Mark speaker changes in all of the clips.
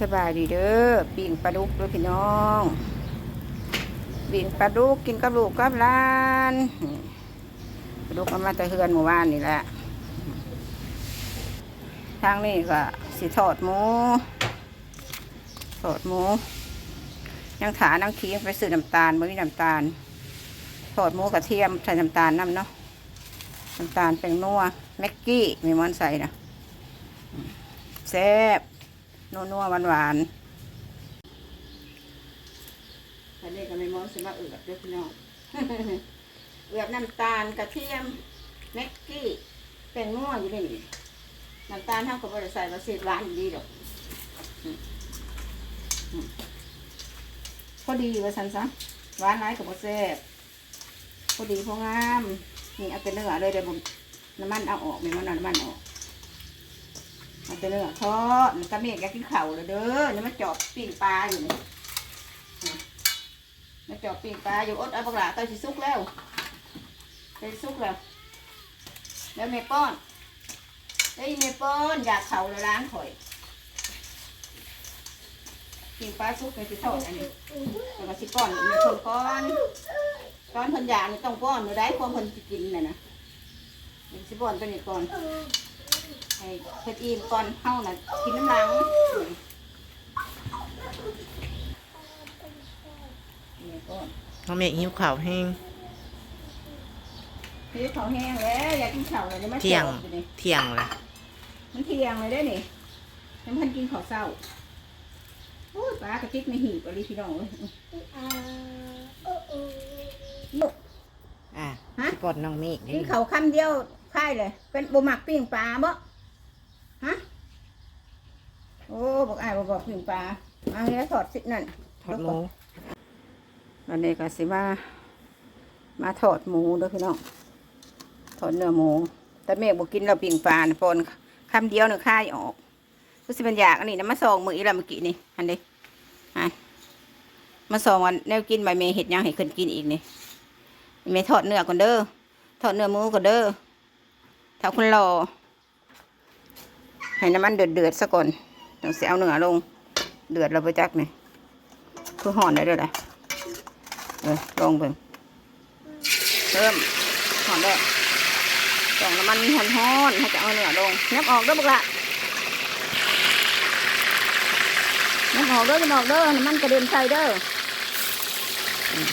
Speaker 1: สบายดีเด้อปิ่งปลาดุกด้อพี่น้องปิ่งปลาดุกกินกับลูกกับหลานปลาดุกเอามาแต่เฮือนหมู่บ้านนี่แหละทางนี้ก็สิทอดหมูทอดหมูยังถานังเคียงไปซื้อน้ำตาลบ่มีน้ำตาลทอดหมูกระเทียมใส่น้ำตาลน้ำเนาะน้ำตาลเป็นนัวแม็กกี้มีมันใส่นะแซ่บ นัวนัวหวานหวานๆอันนี้ก็ไม่มองสิมาเอือบด้วยพี่น้องเอือบน้ำตาลกระเทียมแม็กกี้แป้งนัวอยู่ในนี่น้ำตาลเท่ากับบริใส่มาเศษหวานดีดอกอืมอืมพอดีว่าสันซะหวานร้ายกับบะแซ่บพอดีพองามนี่เอาแต่เนื้อเลยเดี๋ยวผมน้ำมันเอาออกไม่มันน้ำมันออก มันจะเนื้อทอดมันก็เมียกอยากกินเข่าเลยเด้อนี่มันจอบปิ้งปลาอยู่นี่มันจอบปิ้งปลาอยู่อดเอาปลาเตยสิสุกแล้วเตยสิสุกแล้วแล้วเมป้อนเฮ้ยเมป้อนอยากเข่าเลยร้านข่อยปิ้งปลาสุกเลยสิทอดอันนี้แล้วก็สิป้อนมีคนป้อนตอนพิ่นอยากนี่ต้องป้อนเมื่อได้ความพิ่นกินน่ะนะสิป้อนตัวนี้ก่อน ให้เพ็ดอิ่มก่อนเฮาน่ะกินน้ำลังนี่ก่อน
Speaker 2: น้องเมฆหิวข่าวแห้ง
Speaker 1: พี่เขาวแห้งแล้วอยากกินข้าวเลยนี่มา
Speaker 2: เที่ยง
Speaker 1: จอดอนี่
Speaker 2: เที่ยงละ
Speaker 1: มันเที่ยงเลยได้อนี่ยังพันกินข้าวเช้าโอ้ยปลากระติกไม่หีบอะไรพี่น้องเอ้ยลูก
Speaker 2: อะ
Speaker 1: ฮะ
Speaker 2: พี่ปอดน้องเมฆ
Speaker 1: กินข้าวคำเดียวค่ายเลย เป็นบ่หมักปิ้งปลาบ่ฮะ โอ้บอกอ้ายบ่บอกปิ้งปลาเอาเนี้ยถอดสินั่น
Speaker 2: ทอดหมู
Speaker 1: วันนี้ก็สิมา มาทอดหมูเด้วยพี่น้องทอดเนื้อหมู แต่แม่บอกกินเราปิ่งปลานะปนคำเดียวหนึ่งค่ายออกก็สิเป็นอยากอันนี้นะมาสองมืออีละเมื่อกี้นี่อันนี้อันมาสองวันแนวกินใบเมย์เห็ดหยังให้คนกินอีกนี่เมย์ทอดเนื้อก่อนเด้อทอดเนื้อหมูก่อนเด้อถ้าคุณรอให้น้ำมันเดือดเดือดๆซะก่อน ต้องเสียเอาเนื้อลง เดือดเราไปจักนี่คือห่อนได้ด้วยแหละเออลงไปเพิ่มหอมแดงตองน้ำมันหอนหอนๆให้จะเอาเนื้อลงนับออกเด้อบุกละนับออกเด้อนับออกเด้อน้ำมันกระเด็นใส่เด้ออืม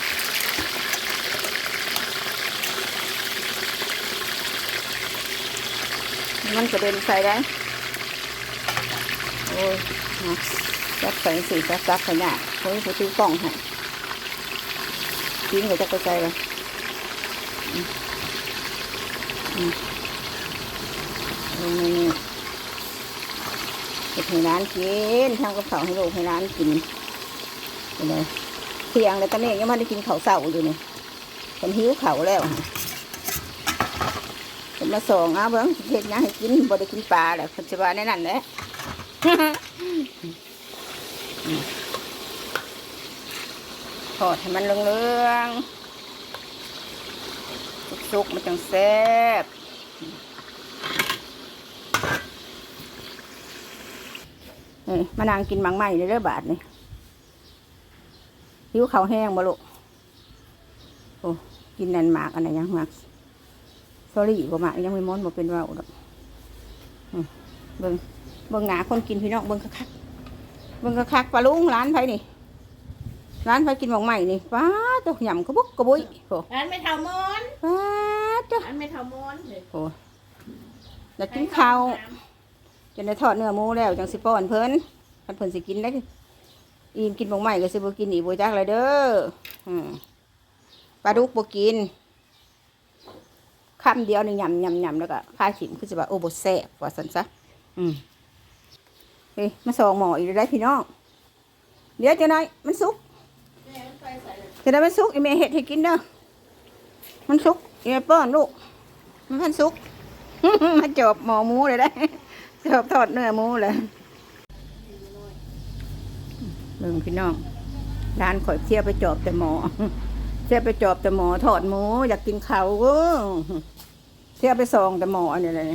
Speaker 1: น้ำมันกระเด็นใส่ได้ โอ้ยนะจับใส่สีจับจับขนาดเฮ้ยผู้ซื้อกล่องให้ทิ้งเขาจะกระจายเลยอืมอืมนี่นี่เก็บให้ร้านกินทำกับข้าให้ลูกให้ร้านกินไปเลยเที่ยงเลยตอนนี้ยังไม่ได้กินข้าเสาอยู่นี่เป็นหิวข้าแล้วเป็นมาส่งเอาเบิ้งเห็ดยังให้กินบ่ได้กินปลาแหละคนจะว่าแน่นั่นแหละ ทอดให้มันเหลืองๆสุกๆมันจังแซ่บนี่มานางกินมังไหม้เลยเด้อบาทนี่หิวเขาแห้งบ่ลูกโอ้กินนันหมากอันไหนยังหมากสอรี่บ่หมากยังไม่ม้อนบ่เป็นว่าวดอกอืมเบิ่ง เบิ่งหนาคนกินพี่น้องเบิ่งคักๆเบิ่งคักๆปลาลุงร้านไผนี่ ร้านไปกินหมองใหม่นี่ป้าตัวหย่ำกระบุกกระบุยโอ้
Speaker 3: อันไม่เท่ามอน
Speaker 1: ป้าตัว
Speaker 3: อันไม่เท่ามอนเลย
Speaker 1: โอ้แล้วกินข้าวจนได้ทอดเนื้อหมูแล้วจังสิป้อนเพิ่นคันเพิ่นสิกินได้อีนกินหมองใหม่ก็สิบ่กินอีกบ่จักเลยเด้ออืมปลาดุกบ่กินคำเดียวนี่ยำยำยำแล้วก็ข้าขิมคือสิว่าโอ้บ่แซ่บว่าซั่นซะอืม เฮ้ยมาสองหมออีกได้พี่น้อง เดี๋ยวจะหน่อยมันสุกจะได้มันสุกอีเมเห็ดให้กินเด้อ มันสุกอีเมป้อนลูก มันพันสุกมาจบหมอหมูเลยได้จบทอดเนื้อหมูเลยเบิ่งพี่น้อง ร้านข่อยเที่ยวไปจอบแต่หมอเที่ยวไปจอบแต่หมอทอดหมูอยากกินเขาเว้อเที่ยวไปซองแต่หมอเนี่ยเลย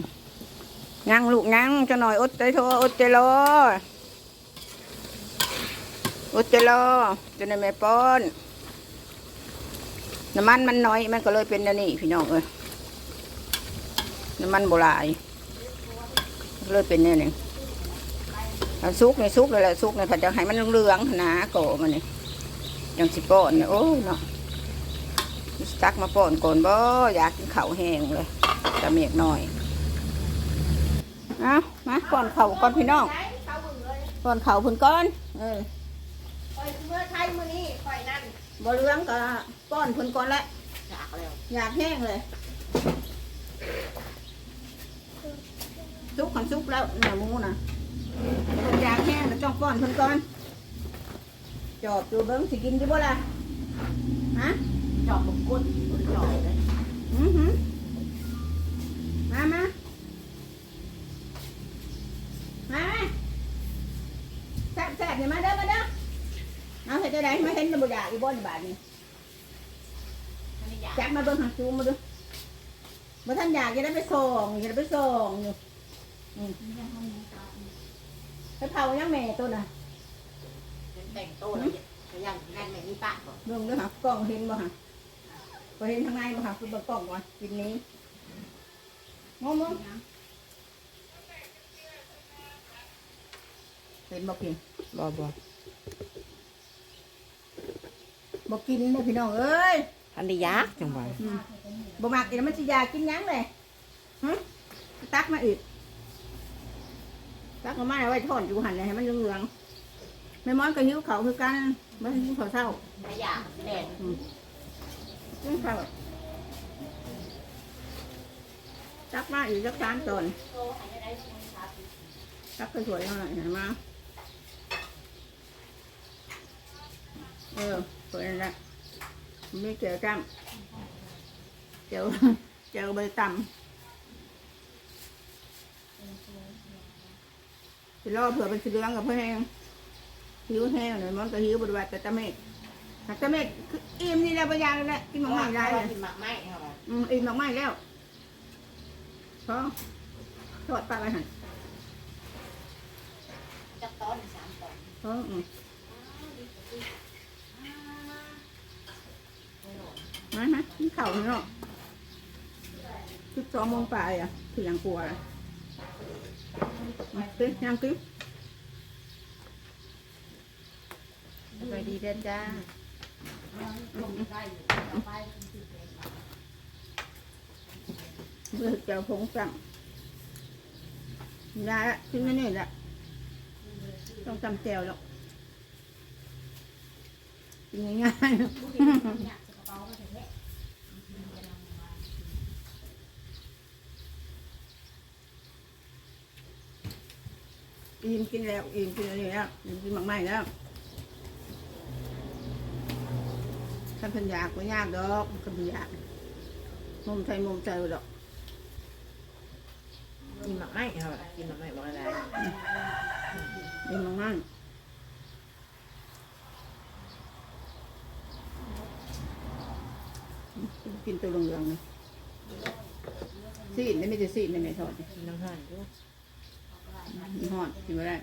Speaker 1: ยังลูกยังจะหน่อยอดใจโทอดใจรออุจจรอจนในแม่ป้อนน้ำมันมันน้อยมันก็เลยเป็นอันนี้พี่น้องเอ้ยน้ำมันโบราณก็เลยเป็นแนี่ยนี่ซุกในซุกเลยแหละซุกในผัดจะให้มันเหลืองหนาโกมันนี่ยังสิป้อนเนี่ยโอ้ยเนาะสิตักมาป้อนก่อนบ่อยากกินข้าวแห้งเลยตะเมียกหน่อย เอามาก่อนเข่าวก่อนพี่น้อง
Speaker 3: ใช้เขาบึงเลย
Speaker 1: ก่อนเข่าวพุ่นก้อนเออ
Speaker 3: คอยเมื่อไทยมื้อนี้คอยนั่น
Speaker 1: บ่เหลืองก็ก้อนพุ่นก้อนละ
Speaker 3: อยากแล้ว
Speaker 1: อยากแห้งเลยซุกขันซุกแล้วเนื้อหมูนะอยากแห้งแล้วจ้องก้อนพุ่นก้อนจอบดูเบิ้งสิกินอยี่บ่ล่ะฮะ
Speaker 3: จอบบุกกุ้นจอบเลย
Speaker 1: เอาใส่ใจได้มาเห็นตะบุญยาอีบ่อนบาทนี่
Speaker 3: อันนี้อยาก
Speaker 1: จับมาเบิ่งหาจูงมาดูมาท่านอยากจะได้ไปส่งอยากได้ไปส่งอยู่อืมไปเผายังแม่ตัวน่ะ
Speaker 3: แต่งตัวแล้วก็ยังนั่นไม่มีปะบ่
Speaker 1: เบิ่งด้วยหากล้องเห็นบ่ฮะพอเห็นทางในบ่ฮะคือเบิ่งกล้องก่อนกินนี้งงงเห็นบ่กิน
Speaker 2: บ่บ่
Speaker 1: บ่กินเลยพี่น้องเอ้ย
Speaker 2: ทันได้ยักจังหวะ
Speaker 1: อืมบ่มักอีกแล้วมันสิอยากกินหยังเลยหึตักมาอีกตักมาไว้ทอดอยู่หั่นเลยให้มันเหลืองๆแม่มอนก็หิวข้าวคือกันบ่ให้หิวข้าวเช้า
Speaker 3: ไม่อยากแดด
Speaker 1: กินข้าวตักมาอีกสักสามตอน
Speaker 3: โตให้ได้คุณครับ
Speaker 1: ตักสวยๆหน่อยเห็นไหมเออ สวยนั่นแหละมีเจียวจ้ำเจียวเจียวใบตำสิรอเผื่อเป็นสีเหลืองกับเพื่อแห้งหิวแห้งเลยมันก็หิวบริวารแต่ตะเมกแต่ตะเมกคืออิ่มนี่แหละประหยัดแล้วแหละกินหมากไม่ได้เลย
Speaker 3: กินหมากไม้ครับ
Speaker 1: อืมอิ่มดอกไม้แล้วพอทอดปลาไปหัน
Speaker 3: จักตอนสามตอน
Speaker 1: พออืม มาฮะกินข้าวเนาะสิบสองโมงไปอะคือยังกลัวเลยมากินยังกิน
Speaker 2: สวัสดีเด้อจ้า
Speaker 1: เบื่อเจ้าผงสั่งยาละกินนั่นนี่แหละต้องจำแจวหรอกกินง่ายๆ อิ่มกินแล้วอิ่มกินอะไรแล้วอิ่มกินมากไม่แล้วท่านเพันอยากก็ยากดอกก็ไม่อยากมุมใจมุมใจดอก
Speaker 2: กินหมักไม้ครับกินหมักไม้บ่ได้
Speaker 1: อิ่มมากๆกินตัวเหลืองๆนี่ซีดนี่ไม่จะซีดในไม่ทอดนี่
Speaker 2: กินน้ำห่อนอยู่
Speaker 1: มี หอดกินไม่ได้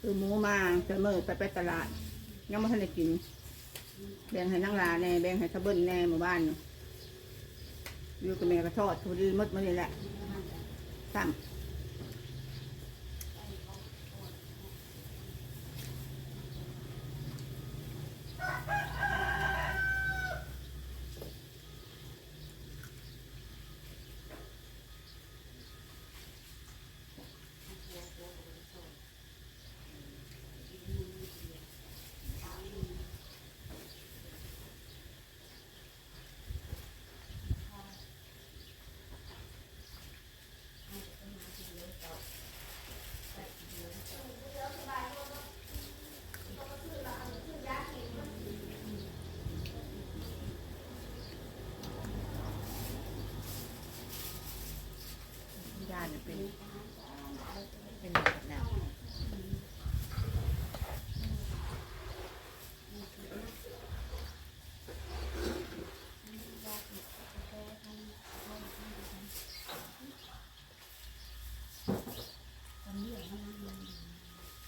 Speaker 1: คือหมูมาเสมอไปไปตลาด ยังไม่ทันได้กิน แบ่งให้นั่งลาแน่แบ่งให้ทะเบิ้ลแน่หมู่บ้านอยู่กับแม่กระทอดทุดีมดมาเลยแหละตั้ง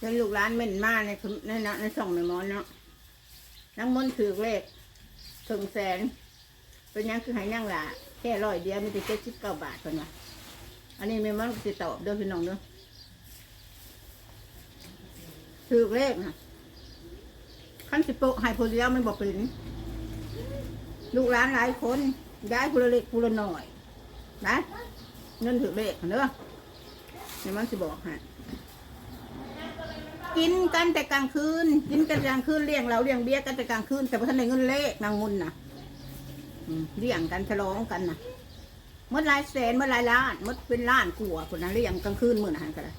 Speaker 1: เป็นลูกร้านเม่นมากในในนะในส่องในมอนเนาะนังมนถือเลขถึงแสน เป็นยังคือให้นั่งละแค่ร้อยเดียวมีแต่เจ็ดสิบเก้าบาทคนว่าอันนี้แม่มันติดตอบเด้อพี่น้องเด้อถือเลขนะขั้นสิบโปให้ผู้เดียวมันบอกเป็นลูกร้านหลายคนย้ายผู้ละเล็กผู้ละหน่อย นะเงินถือเลขเด้อแม่มันสิบอกให้ กินกันแต่กลางคืน กินกันกลางคืนเลี้ยงเราเลี้ยงเบี้ยกันแต่กลางคืน แต่พอท่านได้เงินเลขนางมุนน่ะอืมเลี้ยงกันฉลองกันน่ะเมื่อหลายแสนเมื่อหลายล้านเมื่อเป็นล้านกลัวคนนั้นเลี้ยงกลางคืนมื่อนั้นกันเลย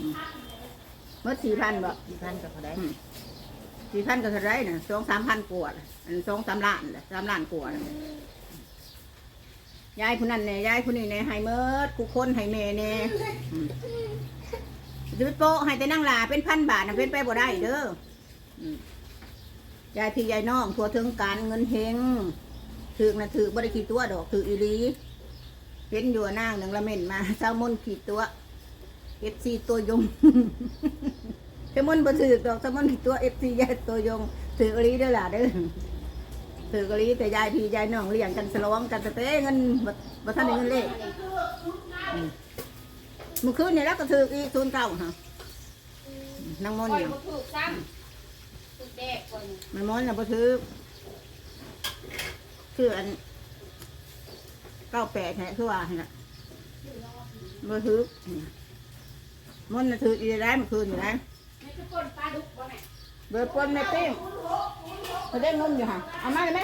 Speaker 1: อืมเมื่อสี่พันบ่
Speaker 2: ที่พันกับเขาได้
Speaker 1: สี่พันก็เท่าไรน่ะสองสามพันกว่าน่ะอันสองสามล้านน่ะสามล้านกว่าน่ะยายผู้นั้นเนี่ยยายผู้นี้เนี่ยให้เมิดกูคนให้แม่เนี่ยอืม จะไปโปะให้แต่นั่งลาเป็นพันบาทนะเป็นไปบ่ได้เด้ออืมยายพี่ยายน้องทัวถึงการเงินเฮงถือนะถือบริขีดตัวดอกถืออีหลีเป็นอยู่นางหนึ่งละเม่นมาเจ้ามนขีดตัวเอฟซีตัวยง เจ้ามนบ่ถือดอกเจ้ามนขีดตัวเอฟซียายตัวยงถืออีหลีเด้อล่ะเด้อถืออีหลีแต่ยายพี่ยายน้องเลี้ยงกันสลองกันแต่เต้เงินบ่บ่ทันได้เงินเลข เมื่อคืนนี่แล้วก็ถืออีศูนย์เก้าฮะนางมอน
Speaker 3: คอย
Speaker 1: เนี่ย
Speaker 3: บ่ถูกซ้ำถูกแดกคน
Speaker 1: มันมอนน่ะบ่ถือคืออันเก้าแปดเนี่คือว่าเนี่ยบ่ถือมอนน่ะถืออีได้เมื่อคืนนี่นะ
Speaker 3: นี่คือคนปลาดุกบ่แม่
Speaker 1: เบอร์ปนในปิ้งเขาได้นมอยู่ฮะเอามาเลยไหม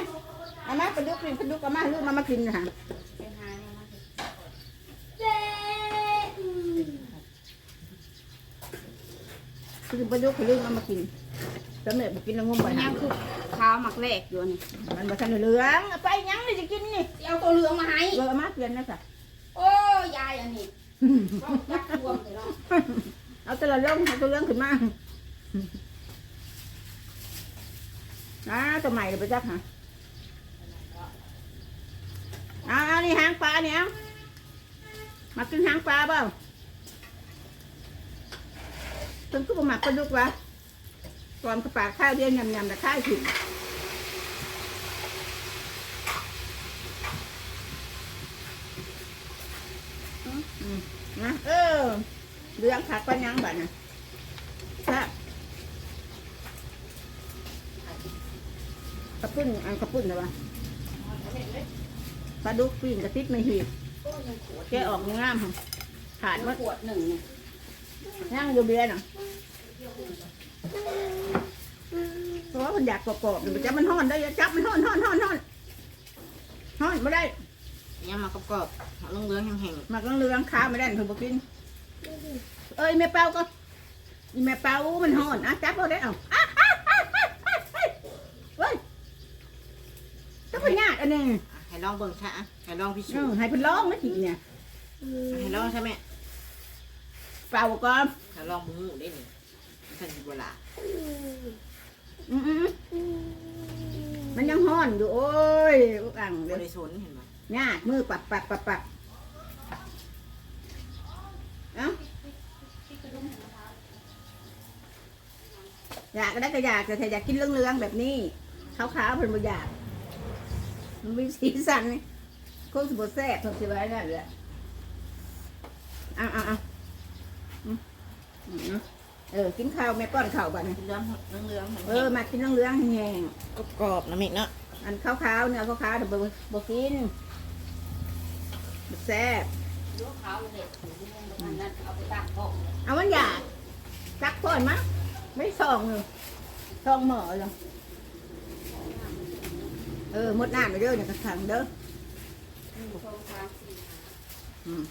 Speaker 1: เอามาปลาดุกนี่ปลาดุกเอามาลูกมามากินนะฮะ
Speaker 3: ไปหาเนี่ยมาสิ
Speaker 1: คือปลาดุกเขาลูกมามากินสำเร็จมากินแล้วงมไป
Speaker 3: มัน
Speaker 1: หา
Speaker 3: ยังคือข้าวหมักแรกอยู่นี่
Speaker 1: มันมาทันได้เหลืองเอาไปยังเลยจะกินนี่
Speaker 3: สิเอาตัวเหลืองมาให้
Speaker 1: เบอร์เอามาเปลี่ยนนะจ๊ะ
Speaker 3: โอ้ยายอันนี้ก็ยักษ์รวมเลยเนาะ
Speaker 1: เอาตัวละลงเอาตัวเรื่องขึ้นมาอ่าตัวใหม่เลยไปจักฮะเอาเอานี่หางปลาเนี่ยเอามากินหางปลาเปล่า ถึงก็บ่หมักปลาดุกวะก่อนกระปากข้าวเดียวยำๆแต่ข้าวถิ่นอืมนะเออเรื่องผักปัญญังบัดนะแซ่บกระปุ้นอันกระปุ้นนะวะปลาดุกปิ้งกระติดไม่หีบ
Speaker 3: โอ้ยังขวด
Speaker 1: แกะออกงามค่ะขาด
Speaker 3: มา
Speaker 1: ว่า
Speaker 3: ขวดหนึ่งนี่
Speaker 1: ย่างอยู่เบียร์น่ะ เพราะว่ามันอยากกรอบๆอยู่จับมันห่อนได้อย่าจับมันห่อนห่อนห่อนห่อนห่อนไม่ได้
Speaker 2: ยังมากรอบๆเอาลงเรืองแห้ง
Speaker 1: หมักเรื่องๆข้าวไม่ได้เพิ่นบอกกิน เอ้ยแม่เป้าก็อีแม่เป้ามันห่อนอะจับเอาได้เอาอะอะอะอะอะอะเฮ้ยต้องพยาดอันนี้
Speaker 2: ๆอะให้ลองเบิ่งซะอะให้ลองพิ
Speaker 1: เอ
Speaker 2: สู
Speaker 1: อ
Speaker 2: จน์
Speaker 1: ให้เพิ่นร้องนะทีเนี่ย
Speaker 2: ให้ลองใช่ไหม
Speaker 1: เป่าก่อน
Speaker 2: ให้ลองมือได้นี่ ท่านสิบเวลา
Speaker 1: อืมอืมอืมมันยังห่อนอยู่โอ้ยอุกอ่าง
Speaker 2: บ
Speaker 1: เดี๋ยว
Speaker 2: ริสุทธิ์เห็นไหม
Speaker 1: ยากมือปักปักปักปักเอ้าอยากก็ได้ก็อยากแต่ถ้าอยากกินเรื่องๆแบบนี้ขาวๆเพิ่นบ่อยาก มันมีสีสันนี่คงสิบ่แซ่บเพิ่นสิไว้นั่นแหละเอ้าเอ้าเอ้าอืมอืมอืม เออกินข้าวแม่ป้อนข้าวบัดนี้
Speaker 2: เรืองเรืองเรือง
Speaker 1: เออมากินเรื่องๆแห้ง
Speaker 2: กรอบๆนะมิกเนาะ
Speaker 1: ๆอันขาวๆเนื้อขาวๆเดี๋ยวบ่บ่กินบ่แซ่บ
Speaker 3: ลูกขาวเด็กมันนั่นเอาไปตั้งห้อง
Speaker 1: เอามันอยากจักก่อนมั้ยไม่ส่องเลยส่องหม้อเลยเออหมดน้ำไปเด้อเนี่ยกระถังเด้อ
Speaker 3: หนึ่งสองสามสี่
Speaker 1: อืม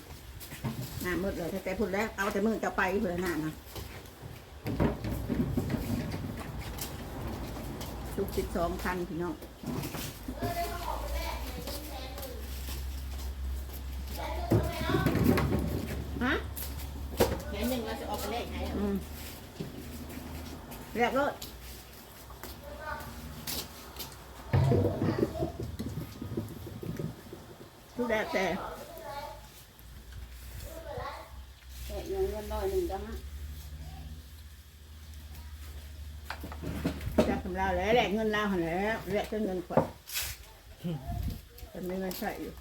Speaker 1: น้ำหมดเลยแต่พูดแล้วเอาแต่มือจะไปเพื่อหน้านะทุก สิบสองคันพี่น้องฮะ
Speaker 2: แค่หนึ่งเราจะออกไปเลขให้
Speaker 1: อืมเรียบร้อยทุกแดดแต่
Speaker 3: แต่เงินเงินร้อยหนึ่งจังฮะ
Speaker 1: ทำลาวแล้วแหละ เงินลาวหันแล้วและเงินขวัญมันไม่เงินใส่อยู่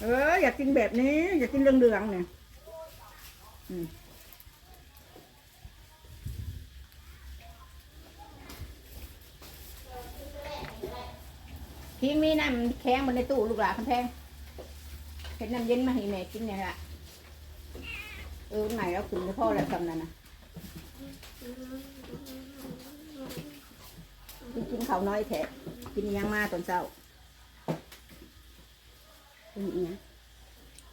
Speaker 1: เอออยากกินแบบนี้ อยากกินเหลืองๆเนี่ยทิ้งมีน้ำแข็งบนในตู้ลูกหลานคำแพงเห็นน้ำเย็นมาให้แม่กินเนี่ยละ เออไหนเอาขึ้นให้พ่อแล้วคำนั้นนะกินกินข้าวน้อยแท้กินอิหยังมาตอนเช้ากินอิหยัง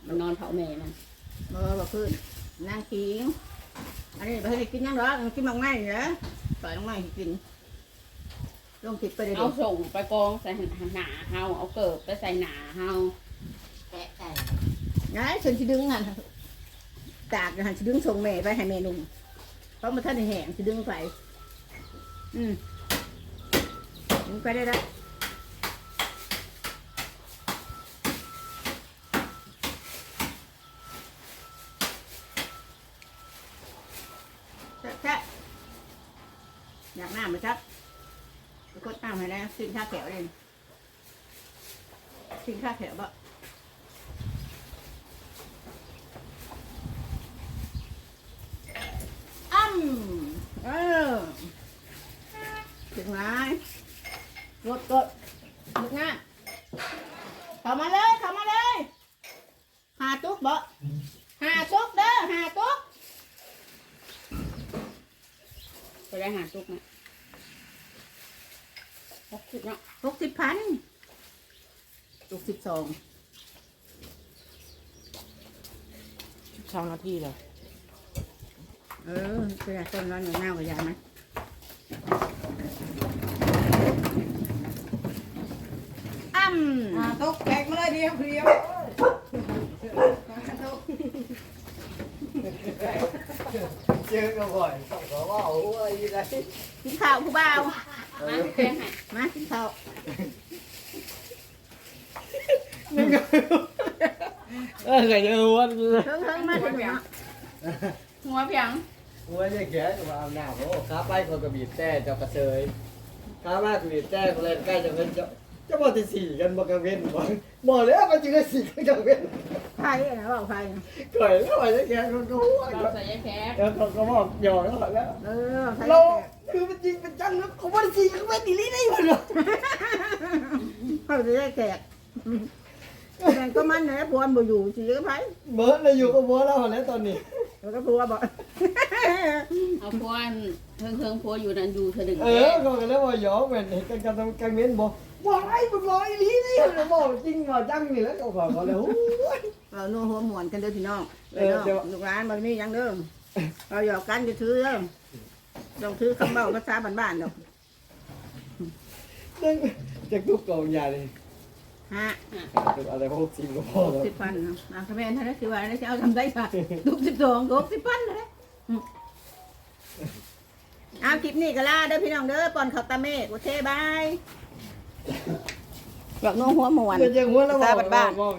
Speaker 3: มันนอนเผาแม่มัน
Speaker 1: เออบอกขึ้นนางขิงอันนี้ไปให้กินยังหรอกินบางไม้เหรอปล่อยบางไม้ให้กินลงติดไปเลย
Speaker 3: เอาส่งไปกองใส่หนาเฮาเอาเกิบไปใส่หนาเฮา
Speaker 2: แกะไก่
Speaker 1: นะฉันจะดึงอะ ตากนะฉันดึงส่งแม่ไปให้แม่นุ่มเพราะมันท่านแห้งจะดึงไป อืมดึงไปได้แล้วแค่อยากหน้าไหมครับไปกดน้ำให้แล้วสิ้นข้าแถวเลยสิ้นข้าแถวบ่ อ้ำเออถึงไหมรถกดลุกงานเข้ามาเลยเข้ามาเลยหาตุ๊กบ่หาตุ๊กเด้อหาตุ๊ก
Speaker 3: ไปได้หาตุกนะหกสิบเนาะ
Speaker 1: หกสิบพันหกสิบสอง
Speaker 2: สองนาทีเลย
Speaker 1: เออเป็นไงต้นร้อนอยู่หน้ากับยายไหมอ้ำ
Speaker 2: อ่าตกแตกมาเลยเดียวเดียว
Speaker 4: เจอกันบ่อยต้องขอว่าโอ้ยยังไง
Speaker 1: กินข้าวผู้บ่าว
Speaker 3: มาแป้งให้
Speaker 1: มากินข้าว
Speaker 4: เออไงเจอวันนี้
Speaker 1: เพิ่งเพิ่งมาถึงเนาะ
Speaker 3: หัวเพียง
Speaker 4: วันนี้แกมาอาบน้ำโอ้ขาไปคนกระบีบแต่เจ้ากระเซยขามาก็บีบแต่คนเล่นใกล้จะเป็นเจ้าจะบอกที่สี่กันบอกกันเว้นบอกบอกแล้วมันจะได้สี่กันกันเว้น
Speaker 1: ไผ่นะบอกไผ่นะ
Speaker 4: ก่อยแล้วว่าจะแกคนก็หัว
Speaker 3: เราใส่ยาแพ้
Speaker 4: แล้วเขาก็บอกหยอกแล้วแล้ว
Speaker 1: เออไผ่
Speaker 4: เราคือมันจริงเป็นจังนะเขาบอกที่สี่กันเว้นดีลี่ได้ยังไง
Speaker 1: เขาจะได้แขกแต่ก็มันนะพวนบ่อยู่สิก็ไผ่
Speaker 4: เบิร์ดเลยอยู่กับบัวเราแล้วตอนนี้
Speaker 1: แล้วก็พัวบ่
Speaker 3: เอาพวนเทิงเทิงพัวอยู่นั่นอยู่เธอดึง
Speaker 4: เออก็กันแล้วว่าหยอกเหมือนเห็นกันกันกันเว้นบอกว่าไรมันลอยลีนี่บอกจริงว่าจังนี่แล้วก็ขอเขาเลยโอ้ย
Speaker 1: เราโน้หัวหมวนกันเด้อพี่น้อง
Speaker 4: เออเดี๋ยว
Speaker 1: ลูกร้านมันมีหยังเด้อเราหยอกกันจะถือเด้อต้องถือคำเบ้าภาษาบ้านๆดอก
Speaker 4: ตึ้งจะทุกกองยาเลย
Speaker 1: ฮะ
Speaker 4: อะไรพวกสิงก็พอแล้ว
Speaker 1: สิบพันเนาะอะคะแนนเท่านั้นคือว่าจะเอาทำได้ค่ะทุกสิบสองทุกสิบพันเลยอืมเอาคลิปนี้ก็ลาเด้อพี่น้องเด้อปอนเขาวตาเมฆโอเคบายหยอกโน้หัวหมวน
Speaker 4: เดี๋ยวจะหัวเรา
Speaker 1: ภาษาบ้านๆ
Speaker 4: บอก